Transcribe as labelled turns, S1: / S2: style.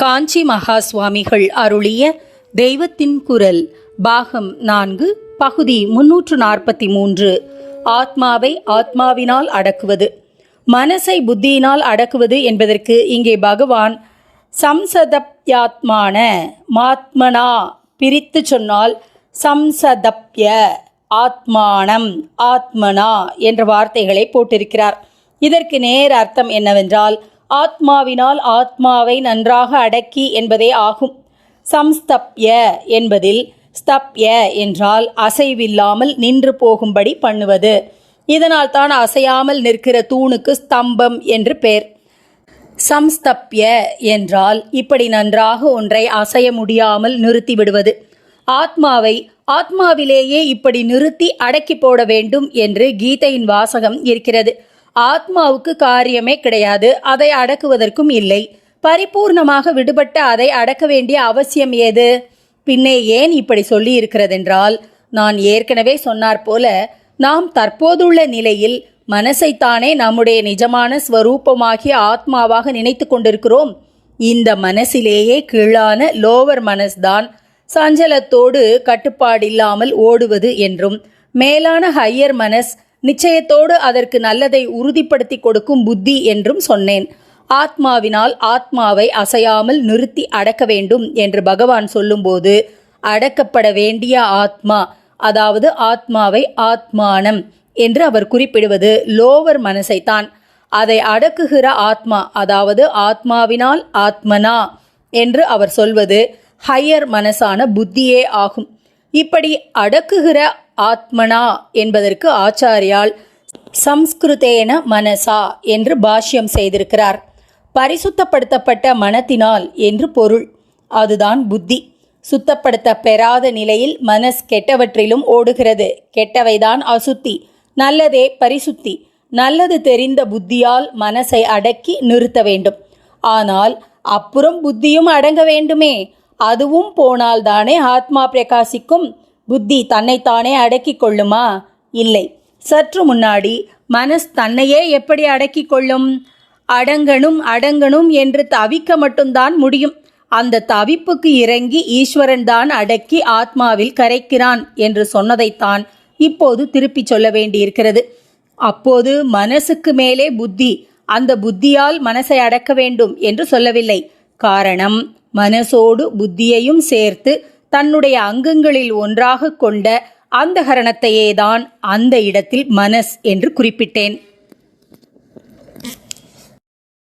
S1: காஞ்சி மகா சுவாமிகள் அருளிய தெய்வத்தின் குரல் பாகம் நான்கு பகுதி முன்னூற்று நாற்பத்தி மூன்று. ஆத்மாவை ஆத்மாவினால் அடக்குவது. மனசை புத்தியினால் அடக்குவது என்பதற்கு இங்கே பகவான் சம்சதப்யாத்மான மாத்மனா பிரித்து சொன்னால் சம்சதப்ய ஆத்மானம் ஆத்மனா என்ற வார்த்தைகளை போட்டிருக்கிறார். இதற்கு நேர் அர்த்தம் என்னவென்றால் ஆத்மாவினால் ஆத்மாவை நன்றாக அடக்கி என்பதே ஆகும். சம்ஸ்தப்ய என்பதில் ஸ்தப்ய என்றால் அசைவில்லாமல் நின்று போகும்படி பண்ணுவது. இதனால் தான் அசையாமல் நிற்கிற தூணுக்கு ஸ்தம்பம் என்று பெயர் சம்ஸ்தப்ய என்றால் இப்படி நன்றாக ஒன்றை அசைய முடியாமல் நிறுத்தி விடுவது. ஆத்மாவை ஆத்மாவிலேயே இப்படி நிறுத்தி அடக்கி போட வேண்டும் என்று கீதையின் வாசகம் இருக்கிறது. ஆத்மாவுக்கு காரியமே கிடையாது அதை அடக்குவதற்கும் இல்லை. பரிபூர்ணமாக விடுபட்ட அதை அடக்க வேண்டிய அவசியம் ஏது? பின்னே ஏன் இப்படி சொல்லி இருக்கிறதென்றால் நான் ஏற்கனவே சொன்னார் போல நாம் தற்போதுள்ள நிலையில் மனசைத்தானே நம்முடைய நிஜமான ஸ்வரூபமாகிய ஆத்மாவாக நினைத்து கொண்டிருக்கிறோம். இந்த மனசிலேயே கீழான லோவர் மனஸ்தான் சஞ்சலத்தோடு கட்டுப்பாடில்லாமல் ஓடுவது என்றும் மேலான ஹையர் மனஸ் நிச்சயத்தோடு அதற்கு நல்லதை உறுதிப்படுத்தி கொடுக்கும் புத்தி என்றும் சொன்னேன். ஆத்மாவினால் ஆத்மாவை அசையாமல் நிறுத்தி அடக்க வேண்டும் என்று பகவான் சொல்லும்போது அடக்கப்பட வேண்டிய ஆத்மா அதாவது ஆத்மாவை ஆத்மானம் என்று அவர் குறிப்பிடுவது லோவர் மனசைத்தான். அதை அடக்குகிற ஆத்மா அதாவது ஆத்மாவினால் ஆத்மனா என்று அவர் சொல்வது ஹையர் மனசான புத்தியே ஆகும். இப்படி அடக்குகிற ஆத்மனா என்பதற்கு ஆச்சாரியால் சம்ஸ்கிருதேன மனசா என்று பாஷ்யம் செய்திருக்கிறார். பரிசுத்தப்படுத்தப்பட்ட மனத்தினால் என்று பொருள். அதுதான் புத்தி. சுத்தப்படுத்த பெறாத நிலையில் மனஸ் கெட்டவற்றிலும் ஓடுகிறது. கெட்டவைதான் அசுத்தி. நல்லதே பரிசுத்தி. நல்லது தெரிந்த புத்தியால் மனசை அடக்கி நிறுத்த வேண்டும். ஆனால் அப்புறம் புத்தியும் அடங்க வேண்டுமே. அதுவும் போனால்தானே ஆத்மா பிரகாசிக்கும். புத்தி தன்னைத்தானே அடக்கி கொள்ளுமா? இல்லை. சற்று முன்னாடி மனஸ் தன்னையே எப்படி அடக்கி கொள்ளும்? அடங்கணும் அடங்கணும் என்று தவிக்க மட்டும்தான் முடியும். அந்த தவிப்புக்கு இறங்கி ஈஸ்வரன் தான் அடக்கி ஆத்மாவில் கரைக்கிறான் என்று சொன்னதைத்தான் இப்போது திருப்பி சொல்ல வேண்டியிருக்கிறது. அப்போது மனசுக்கு மேலே புத்தி அந்த புத்தியால் மனசை அடக்க வேண்டும் என்று சொல்லவில்லை. காரணம் மனசோடு புத்தியையும் சேர்த்து தன்னுடைய அங்கங்களில் ஒன்றாக கொண்ட அந்த கரணத்தையே தான் அந்த இடத்தில் மனஸ் என்று குறிப்பிட்டேன்.